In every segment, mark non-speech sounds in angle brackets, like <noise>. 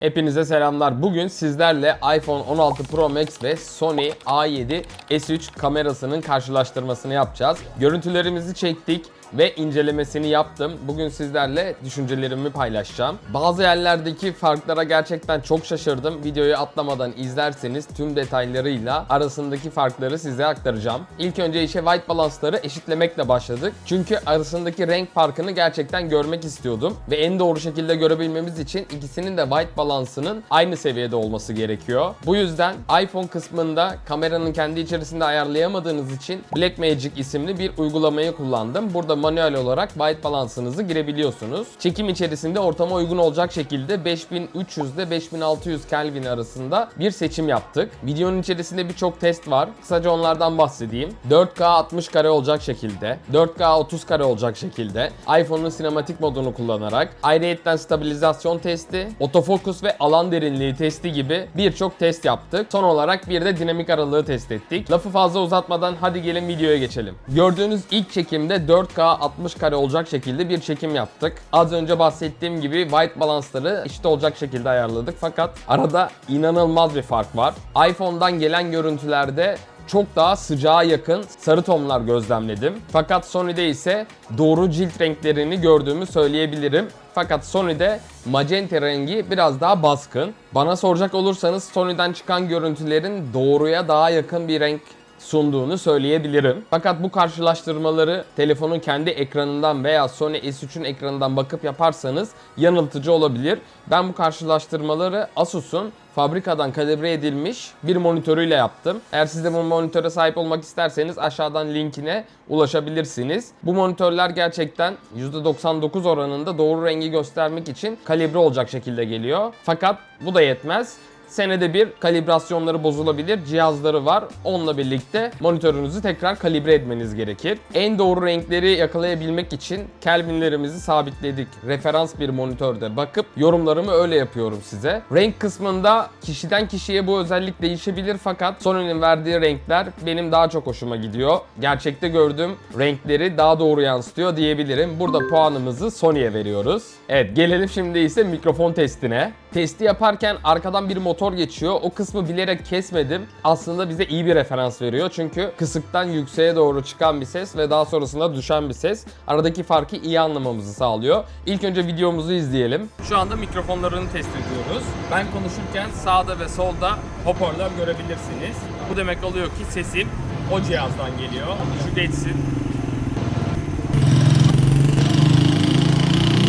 Hepinize selamlar. Bugün sizlerle iPhone 16 Pro Max ve Sony A7 S3 kamerasının karşılaştırmasını yapacağız. Görüntülerimizi çektik ve incelemesini yaptım. Bugün sizlerle düşüncelerimi paylaşacağım. Bazı yerlerdeki farklara gerçekten çok şaşırdım. Videoyu atlamadan izlerseniz tüm detaylarıyla arasındaki farkları size aktaracağım. İlk önce işe white balance'ları eşitlemekle başladık. Çünkü arasındaki renk farkını gerçekten görmek istiyordum. Ve en doğru şekilde görebilmemiz için ikisinin de white balance'ının aynı seviyede olması gerekiyor. Bu yüzden iPhone kısmında kameranın kendi içerisinde ayarlayamadığınız için Blackmagic isimli bir uygulamayı kullandım. Burada manuel olarak white balance'ınızı girebiliyorsunuz. Çekim içerisinde ortama uygun olacak şekilde 5300 ile 5600 Kelvin arasında bir seçim yaptık. Videonun içerisinde birçok test var. Kısaca onlardan bahsedeyim. 4K 60 kare olacak şekilde, 4K 30 kare olacak şekilde, iPhone'un sinematik modunu kullanarak, ayrıyetten stabilizasyon testi, otofokus ve alan derinliği testi gibi birçok test yaptık. Son olarak bir de dinamik aralığı test ettik. Lafı fazla uzatmadan hadi gelin videoya geçelim. Gördüğünüz ilk çekimde 4K 60 kare olacak şekilde bir çekim yaptık. Az önce bahsettiğim gibi white balance'ları eşit olacak şekilde ayarladık fakat arada inanılmaz bir fark var. iPhone'dan gelen görüntülerde çok daha sıcağa yakın sarı tonlar gözlemledim. Fakat Sony'de ise doğru cilt renklerini gördüğümü söyleyebilirim. Fakat Sony'de magenta rengi biraz daha baskın. Bana soracak olursanız Sony'den çıkan görüntülerin doğruya daha yakın bir renk sunduğunu söyleyebilirim. Fakat bu karşılaştırmaları telefonun kendi ekranından veya Sony S3'ün ekranından bakıp yaparsanız yanıltıcı olabilir. Ben bu karşılaştırmaları Asus'un fabrikadan kalibre edilmiş bir monitörüyle yaptım. Eğer siz de bu monitöre sahip olmak isterseniz aşağıdan linkine ulaşabilirsiniz. Bu monitörler gerçekten %99 oranında doğru rengi göstermek için kalibre olacak şekilde geliyor. Fakat bu da yetmez. Senede bir kalibrasyonları bozulabilir cihazları var. Onunla birlikte monitörünüzü tekrar kalibre etmeniz gerekir. En doğru renkleri yakalayabilmek için Kelvinlerimizi sabitledik. Referans bir monitörde bakıp yorumlarımı öyle yapıyorum size. Renk kısmında kişiden kişiye bu özellik değişebilir fakat Sony'nin verdiği renkler benim daha çok hoşuma gidiyor. Gerçekte gördüğüm renkleri daha doğru yansıtıyor diyebilirim. Burada puanımızı Sony'ye veriyoruz. Evet gelelim şimdi ise mikrofon testine. Testi yaparken arkadan bir motor geçiyor. O kısmı bilerek kesmedim. Aslında bize iyi bir referans veriyor. Çünkü kısıktan yükseğe doğru çıkan bir ses ve daha sonrasında düşen bir ses. Aradaki farkı iyi anlamamızı sağlıyor. İlk önce videomuzu izleyelim. Şu anda mikrofonlarını test ediyoruz. Ben konuşurken sağda ve solda hoparlör görebilirsiniz. Bu demek oluyor ki sesim o cihazdan geliyor. Şu geçsin.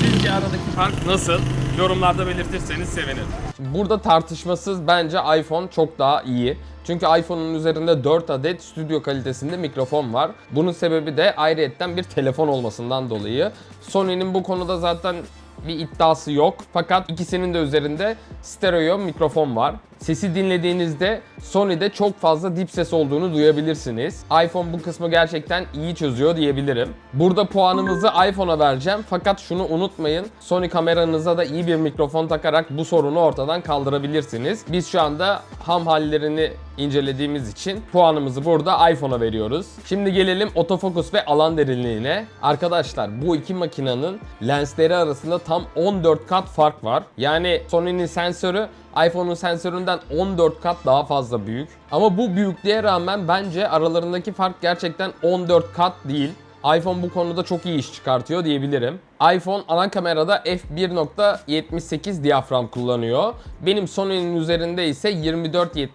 Sizce aradaki fark nasıl? Yorumlarda belirtirseniz sevinirim. Burada tartışmasız bence iPhone çok daha iyi. Çünkü iPhone'un üzerinde 4 adet stüdyo kalitesinde mikrofon var. Bunun sebebi de ayrıyetten bir telefon olmasından dolayı. Sony'nin bu konuda zaten bir iddiası yok. Fakat ikisinin de üzerinde stereo mikrofon var. Sesi dinlediğinizde Sony'de çok fazla dip ses olduğunu duyabilirsiniz. iPhone bu kısmı gerçekten iyi çözüyor diyebilirim. Burada puanımızı iPhone'a vereceğim. Fakat şunu unutmayın. Sony kameranıza da iyi bir mikrofon takarak bu sorunu ortadan kaldırabilirsiniz. Biz şu anda ham hallerini incelediğimiz için puanımızı burada iPhone'a veriyoruz. Şimdi gelelim otofokus ve alan derinliğine. Arkadaşlar bu iki makinenin lensleri arasında tam 14 kat fark var. Yani Sony'nin sensörü iPhone'un sensöründen 14 kat daha fazla büyük. Ama bu büyüklüğe rağmen bence aralarındaki fark gerçekten 14 kat değil. iPhone bu konuda çok iyi iş çıkartıyor diyebilirim. iPhone ana kamerada f1.78 diyafram kullanıyor. Benim Sony'nin üzerinde ise 24-70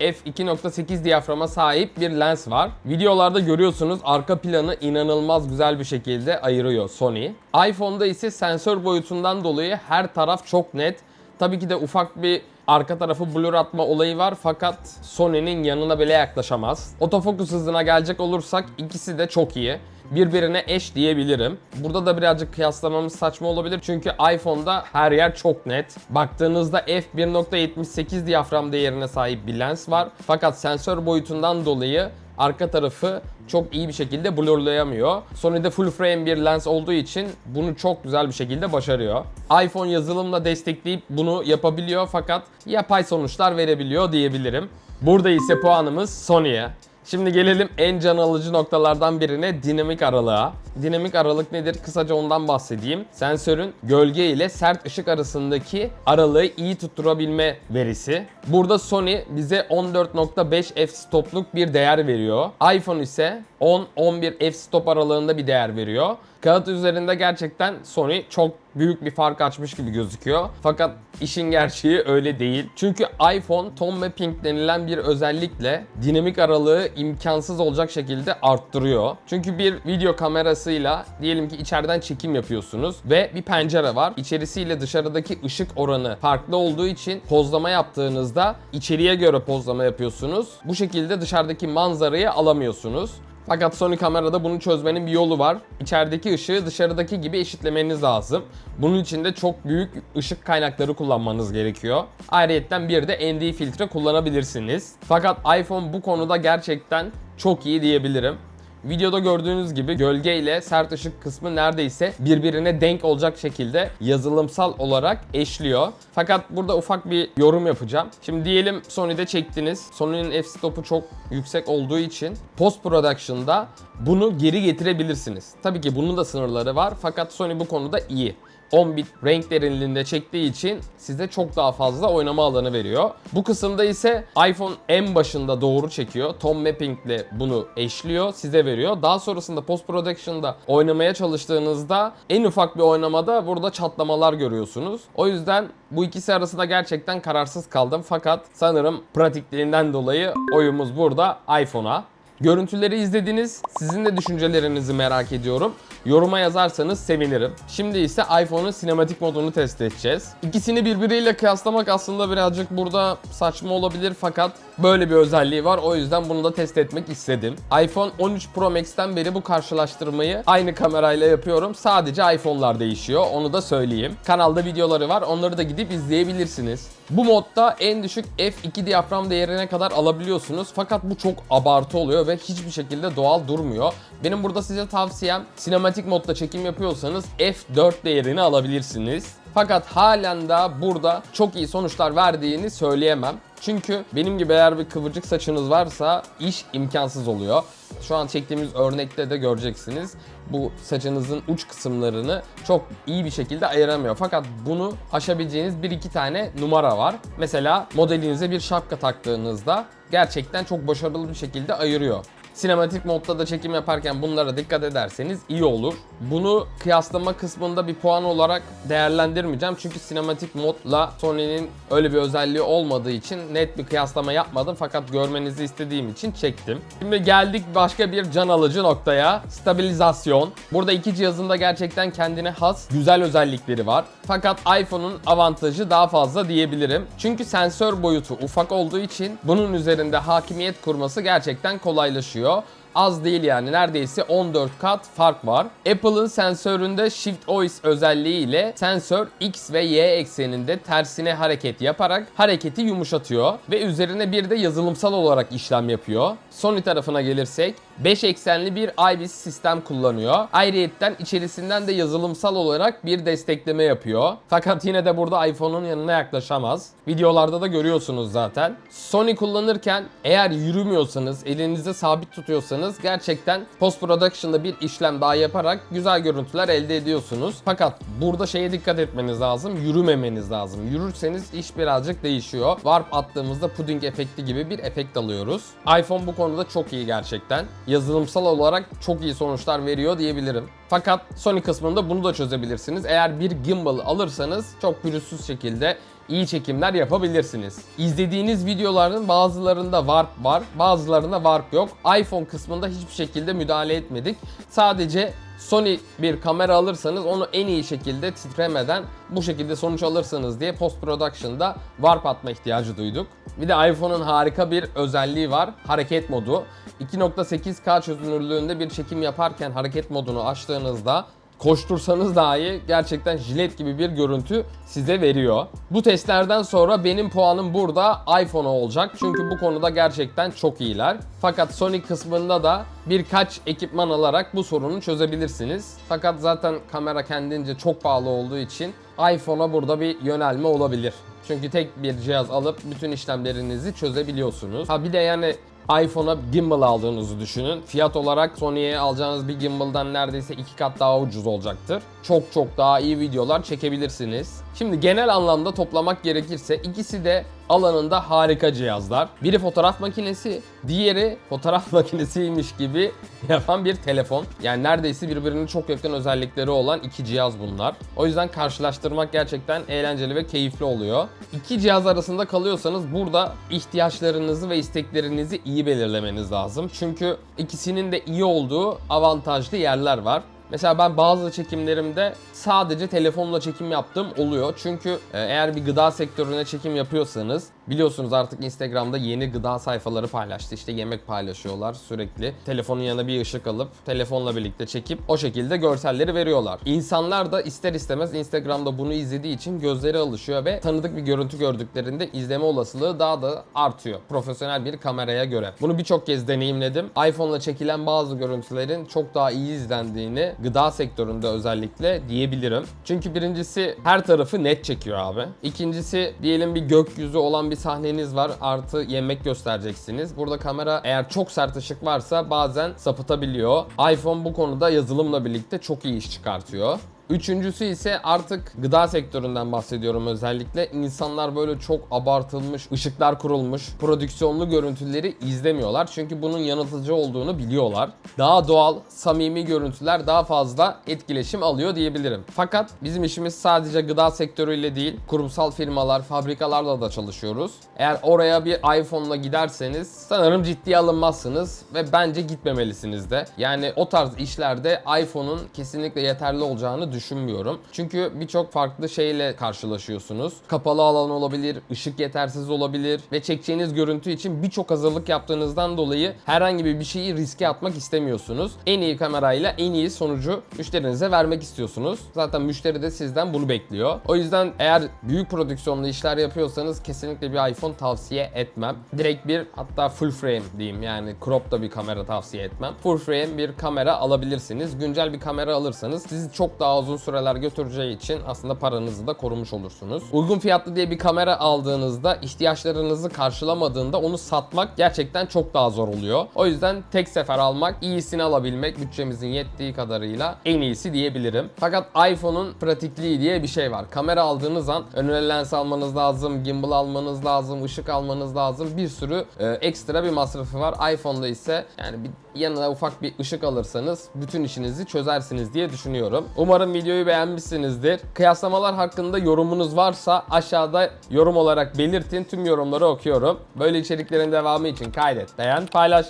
f2.8 diyaframa sahip bir lens var. Videolarda görüyorsunuz arka planı inanılmaz güzel bir şekilde ayırıyor Sony. iPhone'da ise sensör boyutundan dolayı her taraf çok net. Tabii ki de ufak bir arka tarafı blur atma olayı var fakat Sony'nin yanına bile yaklaşamaz. Otofokus hızına gelecek olursak ikisi de çok iyi. Birbirine eş diyebilirim. Burada da birazcık kıyaslamamız saçma olabilir çünkü iPhone'da her yer çok net. Baktığınızda f1.78 diyafram değerine sahip bir lens var. Fakat sensör boyutundan dolayı arka tarafı çok iyi bir şekilde blurlayamıyor. Sony'de full frame bir lens olduğu için bunu çok güzel bir şekilde başarıyor. iPhone yazılımla destekleyip bunu yapabiliyor fakat yapay sonuçlar verebiliyor diyebilirim. Burada ise puanımız Sony'ye. Şimdi gelelim en can alıcı noktalardan birine dinamik aralığa. Dinamik aralık nedir? Kısaca ondan bahsedeyim. Sensörün gölge ile sert ışık arasındaki aralığı iyi tutturabilme verisi. Burada Sony bize 14.5 f-stopluk bir değer veriyor. iPhone ise 10-11 f-stop aralığında bir değer veriyor. Kağıt üzerinde gerçekten Sony çok büyük bir fark açmış gibi gözüküyor. Fakat işin gerçeği öyle değil. Çünkü iPhone Tom Mapping denilen bir özellikle dinamik aralığı imkansız olacak şekilde arttırıyor. Çünkü bir video kamerasıyla diyelim ki içeriden çekim yapıyorsunuz ve bir pencere var. İçerisiyle dışarıdaki ışık oranı farklı olduğu için pozlama yaptığınızda içeriye göre pozlama yapıyorsunuz. Bu şekilde dışarıdaki manzarayı alamıyorsunuz. Fakat Sony kamerada bunu çözmenin bir yolu var. İçerideki ışığı dışarıdaki gibi eşitlemeniz lazım. Bunun için de çok büyük ışık kaynakları kullanmanız gerekiyor. Ayrıca bir de ND filtre kullanabilirsiniz. Fakat iPhone bu konuda gerçekten çok iyi diyebilirim. Videoda gördüğünüz gibi gölge ile sert ışık kısmı neredeyse birbirine denk olacak şekilde yazılımsal olarak eşliyor. Fakat burada ufak bir yorum yapacağım. Şimdi diyelim Sony'de çektiniz. Sony'nin f-stop'u çok yüksek olduğu için post production'da bunu geri getirebilirsiniz. Tabii ki bunun da sınırları var fakat Sony bu konuda iyi. 10 bit renk derinliğinde çektiği için size çok daha fazla oynama alanı veriyor. Bu kısımda ise iPhone en başında doğru çekiyor. Tom Mapping ile bunu eşliyor, size veriyor. Daha sonrasında post production'da oynamaya çalıştığınızda en ufak bir oynamada burada çatlamalar görüyorsunuz. O yüzden bu ikisi arasında gerçekten kararsız kaldım. Fakat sanırım pratikliğinden dolayı oyumuz burada iPhone'a. Görüntüleri izlediniz. Sizin de düşüncelerinizi merak ediyorum. Yoruma yazarsanız sevinirim. Şimdi ise iPhone'un sinematik modunu test edeceğiz. İkisini birbiriyle kıyaslamak aslında birazcık burada saçma olabilir fakat böyle bir özelliği var. O yüzden bunu da test etmek istedim. iPhone 13 Pro Max'ten beri bu karşılaştırmayı aynı kamerayla yapıyorum. Sadece iPhone'lar değişiyor. Onu da söyleyeyim. Kanalda videoları var. Onları da gidip izleyebilirsiniz. Bu modda en düşük f2 diyafram değerine kadar alabiliyorsunuz. Fakat bu çok abartı oluyor ve hiçbir şekilde doğal durmuyor. Benim burada size tavsiyem sinematik modda çekim yapıyorsanız f4 değerini alabilirsiniz. Fakat halen daha burada çok iyi sonuçlar verdiğini söyleyemem. Çünkü benim gibi eğer bir kıvırcık saçınız varsa iş imkansız oluyor. Şu an çektiğimiz örnekte de göreceksiniz. Bu saçınızın uç kısımlarını çok iyi bir şekilde ayıramıyor. Fakat bunu aşabileceğiniz bir iki tane numara var. Mesela modelinize bir şapka taktığınızda gerçekten çok başarılı bir şekilde ayırıyor. Sinematik modda da çekim yaparken bunlara dikkat ederseniz iyi olur. Bunu kıyaslama kısmında bir puan olarak değerlendirmeyeceğim. Çünkü sinematik modla Sony'nin öyle bir özelliği olmadığı için net bir kıyaslama yapmadım. Fakat görmenizi istediğim için çektim. Şimdi geldik başka bir can alıcı noktaya. Stabilizasyon. Burada iki cihazın da gerçekten kendine has güzel özellikleri var. Fakat iPhone'un avantajı daha fazla diyebilirim. Çünkü sensör boyutu ufak olduğu için bunun üzerinde hakimiyet kurması gerçekten kolaylaşıyor. 되고요. Az değil yani neredeyse 14 kat fark var. Apple'ın sensöründe Shift OIS özelliği ile sensör X ve Y ekseninde tersine hareket yaparak hareketi yumuşatıyor ve üzerine bir de yazılımsal olarak işlem yapıyor. Sony tarafına gelirsek 5 eksenli bir IBIS sistem kullanıyor. Ayrıyetten içerisinden de yazılımsal olarak bir destekleme yapıyor. Fakat yine de burada iPhone'un yanına yaklaşamaz. Videolarda da görüyorsunuz zaten. Sony kullanırken eğer yürümüyorsanız, elinizde sabit tutuyorsanız gerçekten post production'da bir işlem daha yaparak güzel görüntüler elde ediyorsunuz. Fakat burada şeye dikkat etmeniz lazım. Yürümemeniz lazım. Yürürseniz iş birazcık değişiyor. Warp attığımızda puding efekti gibi bir efekt alıyoruz. iPhone bu konuda çok iyi gerçekten yazılımsal olarak çok iyi sonuçlar veriyor diyebilirim. Fakat Sony kısmında bunu da çözebilirsiniz. Eğer bir gimbal alırsanız çok pürüzsüz şekilde iyi çekimler yapabilirsiniz. İzlediğiniz videoların bazılarında warp var, bazılarında warp yok. iPhone kısmında hiçbir şekilde müdahale etmedik. Sadece Sony bir kamera alırsanız onu en iyi şekilde titremeden bu şekilde sonuç alırsınız diye post production'da warp atma ihtiyacı duyduk. Bir de iPhone'un harika bir özelliği var. Hareket modu. 2.8K çözünürlüğünde bir çekim yaparken hareket modunu açtığınızda koştursanız dahi gerçekten jilet gibi bir görüntü size veriyor. Bu testlerden sonra benim puanım burada iPhone'a olacak. Çünkü bu konuda gerçekten çok iyiler. Fakat Sony kısmında da birkaç ekipman alarak bu sorunu çözebilirsiniz. Fakat zaten kamera kendince çok pahalı olduğu için iPhone'a burada bir yönelme olabilir. Çünkü tek bir cihaz alıp bütün işlemlerinizi çözebiliyorsunuz. Ha bir de yani iPhone'a gimbal aldığınızı düşünün. Fiyat olarak Sony'ye alacağınız bir gimbal'dan neredeyse iki kat daha ucuz olacaktır. Çok çok daha iyi videolar çekebilirsiniz. Şimdi genel anlamda toplamak gerekirse ikisi de alanında harika cihazlar. Biri fotoğraf makinesi, diğeri fotoğraf <laughs> makinesiymiş gibi yapan bir telefon. Yani neredeyse birbirine çok yakın özellikleri olan iki cihaz bunlar. O yüzden karşılaştırmak gerçekten eğlenceli ve keyifli oluyor. İki cihaz arasında kalıyorsanız burada ihtiyaçlarınızı ve isteklerinizi iyi belirlemeniz lazım. Çünkü ikisinin de iyi olduğu avantajlı yerler var. Mesela ben bazı çekimlerimde sadece telefonla çekim yaptığım oluyor. Çünkü e, eğer bir gıda sektörüne çekim yapıyorsanız biliyorsunuz artık Instagram'da yeni gıda sayfaları paylaştı. İşte yemek paylaşıyorlar sürekli. Telefonun yanına bir ışık alıp telefonla birlikte çekip o şekilde görselleri veriyorlar. İnsanlar da ister istemez Instagram'da bunu izlediği için gözleri alışıyor ve tanıdık bir görüntü gördüklerinde izleme olasılığı daha da artıyor. Profesyonel bir kameraya göre. Bunu birçok kez deneyimledim. iPhone'la çekilen bazı görüntülerin çok daha iyi izlendiğini gıda sektöründe özellikle diyebilirim. Çünkü birincisi her tarafı net çekiyor abi. İkincisi diyelim bir gökyüzü olan bir sahneniz var artı yemek göstereceksiniz. Burada kamera eğer çok sert ışık varsa bazen sapıtabiliyor. iPhone bu konuda yazılımla birlikte çok iyi iş çıkartıyor. Üçüncüsü ise artık gıda sektöründen bahsediyorum özellikle. İnsanlar böyle çok abartılmış, ışıklar kurulmuş, prodüksiyonlu görüntüleri izlemiyorlar. Çünkü bunun yanıltıcı olduğunu biliyorlar. Daha doğal, samimi görüntüler daha fazla etkileşim alıyor diyebilirim. Fakat bizim işimiz sadece gıda sektörüyle değil, kurumsal firmalar, fabrikalarla da çalışıyoruz. Eğer oraya bir iPhone'la giderseniz sanırım ciddiye alınmazsınız ve bence gitmemelisiniz de. Yani o tarz işlerde iPhone'un kesinlikle yeterli olacağını düşünmüyorum. Çünkü birçok farklı şeyle karşılaşıyorsunuz. Kapalı alan olabilir, ışık yetersiz olabilir ve çekeceğiniz görüntü için birçok hazırlık yaptığınızdan dolayı herhangi bir şeyi riske atmak istemiyorsunuz. En iyi kamerayla en iyi sonucu müşterinize vermek istiyorsunuz. Zaten müşteri de sizden bunu bekliyor. O yüzden eğer büyük prodüksiyonlu işler yapıyorsanız kesinlikle bir iPhone tavsiye etmem. Direkt bir hatta full frame diyeyim yani crop da bir kamera tavsiye etmem. Full frame bir kamera alabilirsiniz. Güncel bir kamera alırsanız sizi çok daha uzun süreler götüreceği için aslında paranızı da korumuş olursunuz. Uygun fiyatlı diye bir kamera aldığınızda ihtiyaçlarınızı karşılamadığında onu satmak gerçekten çok daha zor oluyor. O yüzden tek sefer almak, iyisini alabilmek bütçemizin yettiği kadarıyla en iyisi diyebilirim. Fakat iPhone'un pratikliği diye bir şey var. Kamera aldığınız an önüne lens almanız lazım, gimbal almanız lazım, ışık almanız lazım. Bir sürü e, ekstra bir masrafı var. iPhone'da ise yani bir yanına ufak bir ışık alırsanız bütün işinizi çözersiniz diye düşünüyorum. Umarım videoyu beğenmişsinizdir. Kıyaslamalar hakkında yorumunuz varsa aşağıda yorum olarak belirtin. Tüm yorumları okuyorum. Böyle içeriklerin devamı için kaydet, beğen, paylaş.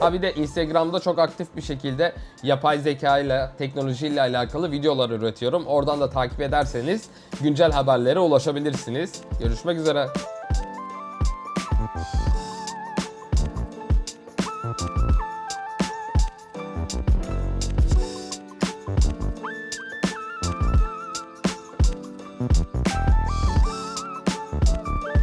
Ha bir de Instagram'da çok aktif bir şekilde yapay zeka ile teknolojiyle alakalı videolar üretiyorum. Oradan da takip ederseniz güncel haberlere ulaşabilirsiniz. Görüşmek üzere.